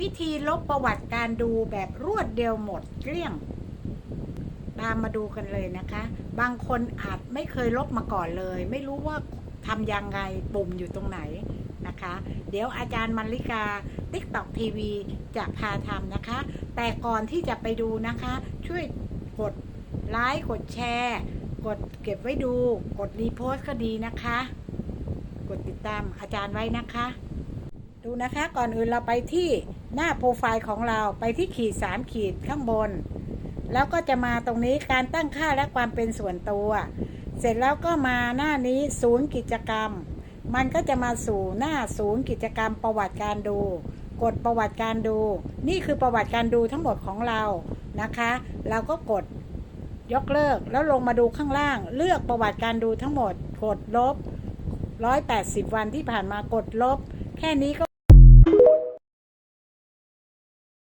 วิธีลบประวัติการดูแบบรวดเดียวหมดเกลี้ยง ตามมาดูกันเลยนะคะ บางคนอาจไม่เคยลบมาก่อนเลย ไม่รู้ว่าทำยังไงปุ่มอยู่ตรงไหนนะคะ เดี๋ยวอาจารย์มัลลิกา TikTok TV จะพาทำนะคะ แต่ก่อนที่จะไปดูนะคะ ช่วยกดไลค์กดแชร์ กดเก็บไว้ดู กดรีโพสก็ดีนะคะ กดติดตามอาจารย์ไว้นะคะ ดูนะคะก่อนอื่นเราไปที่หน้าโปรไฟล์ของเราไปที่ขีด 3 ขีดข้างบน แล้วก็จะมาตรงนี้การตั้งค่าและความเป็นส่วนตัว เสร็จแล้วก็มาหน้านี้ศูนย์กิจกรรม มันก็จะมาสู่หน้าศูนย์กิจกรรมประวัติการดู กดประวัติการดู นี่คือประวัติการดูทั้งหมดของเรานะคะ เราก็กดยกเลิกแล้วลงมาดูข้างล่าง เลือกประวัติการดูทั้งหมด กดลบ 180 วันที่ผ่านมากดลบ แค่นี้ก็